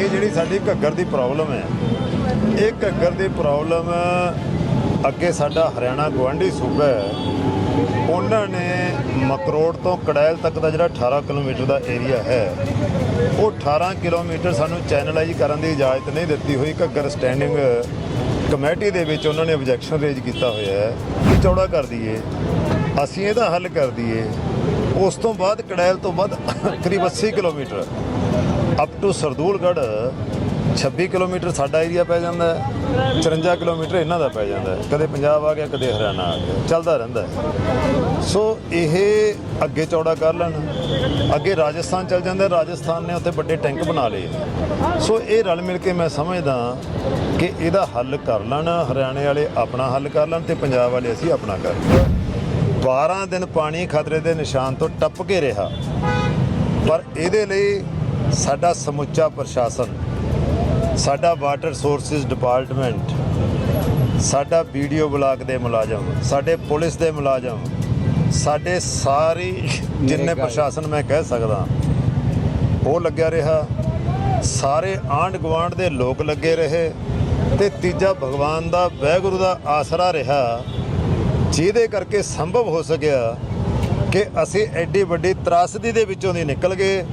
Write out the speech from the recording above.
ਇਹ ਜਿਹੜੀ ਸਾਡੀ ਘੱਗਰ ਦੀ ਪ੍ਰੋਬਲਮ ਹੈ, ਇਹ ਘੱਗਰ ਦੀ ਪ੍ਰੋਬਲਮ ਅੱਗੇ ਸਾਡਾ ਹਰਿਆਣਾ ਗਵਾਂਢੀ ਸੂਬਾ ਹੈ, ਉਹਨਾਂ ਨੇ ਮਕਰੋੜ ਤੋਂ ਕੜੈਲ ਤੱਕ ਦਾ ਜਿਹੜਾ 18 ਕਿਲੋਮੀਟਰ ਦਾ ਏਰੀਆ ਹੈ, ਉਹ 18 ਕਿਲੋਮੀਟਰ ਸਾਨੂੰ ਚੈਨਲਾਈਜ਼ ਕਰਨ ਦੀ ਇਜਾਜ਼ਤ ਨਹੀਂ ਦਿੱਤੀ ਹੋਈ। ਘੱਗਰ ਸਟੈਂਡਿੰਗ ਕਮੇਟੀ ਦੇ ਵਿੱਚ ਉਹਨਾਂ ਨੇ ਆਬਜੈਕਸ਼ਨ ਰੇਜ਼ ਕੀਤਾ ਹੋਇਆ ਹੈ ਕਿ ਚੌੜਾ ਕਰ ਦਈਏ, ਅਸੀਂ ਇਹਦਾ ਹੱਲ ਕਰ ਦਈਏ। ਉਸ ਤੋਂ ਬਾਅਦ ਕੜੈਲ ਤੋਂ ਬਾਅਦ ਕਰੀਬ 80 kilometre. Up to Sardulgarh 26 kilometre ਸਾਡਾ ਏਰੀਆ ਪੈ ਜਾਂਦਾ ਹੈ 54 ਕਿਲੋਮੀਟਰ ਇਹਨਾਂ ਦਾ ਪੈ ਜਾਂਦਾ ਹੈ। ਕਦੇ ਪੰਜਾਬ ਆ ਗਿਆ, ਕਦੇ ਹਰਿਆਣਾ ਆ ਗਿਆ, ਚੱਲਦਾ ਰਹਿੰਦਾ ਹੈ। ਸੋ ਇਹ ਅੱਗੇ ਚੌੜਾ ਕਰ ਲੈਣ, ਅੱਗੇ ਰਾਜਸਥਾਨ ਚੱਲ ਜਾਂਦਾ ਰਾਜਸਥਾਨ ਨੇ ਉੱਥੇ ਵੱਡੇ ਟੈਂਕ ਬਣਾ ਲਏ ਸੋ ਇਹ ਰਲ ਮਿਲ ਕੇ ਮੈਂ ਸਮਝਦਾ ਕਿ ਇਹਦਾ ਹੱਲ ਕਰ ਲੈਣ, ਹਰਿਆਣੇ ਵਾਲੇ ਆਪਣਾ ਹੱਲ ਕਰ ਲੈਣ ਤੇ ਪੰਜਾਬ ਵਾਲੇ ਅਸੀਂ ਆਪਣਾ ਕਰ ਲਈਏ 12 ਦਿਨ ਪਾਣੀ ਖਤਰੇ ਦੇ ਨਿਸ਼ਾਨ ਤੋਂ ਟੱਪ ਕੇ ਰਿਹਾ। ਪਰ ਇਹਦੇ ਲਈ ਸਾਡਾ ਸਮੁੱਚਾ ਪ੍ਰਸ਼ਾਸਨ ਸਾਡਾ ਵਾਟਰ ਸੋਰਸਿਸ ਡਿਪਾਰਟਮੈਂਟ ਸਾਡਾ ਵੀਡੀਓ ਬਲਾਕ ਦੇ ਮੁਲਾਜ਼ਮ ਸਾਡੇ ਪੁਲਿਸ ਦੇ ਮੁਲਾਜ਼ਮ ਸਾਡੇ ਸਾਰੀ ਜਿੰਨੇ ਪ੍ਰਸ਼ਾਸਨ ਮੈਂ ਕਹਿ ਸਕਦਾ ਉਹ ਲੱਗਿਆ ਰਿਹਾ। ਸਾਰੇ ਆਂਢ ਗੁਆਂਢ ਦੇ ਲੋਕ ਲੱਗੇ ਰਹੇ ਤੇ ਤੀਜਾ ਭਗਵਾਨ ਦਾ ਵਾਹਿਗੁਰੂ ਦਾ ਆਸਰਾ ਰਿਹਾ ਜਿਹਦੇ ਕਰਕੇ ਸੰਭਵ ਹੋ ਸਕਿਆ ਕਿ ਅਸੀਂ ਐਡੀ ਵੱਡੀ ਤਰਾਸਦੀ ਦੇ ਵਿੱਚੋਂ ਦੀ ਨਿਕਲ ਗਏ।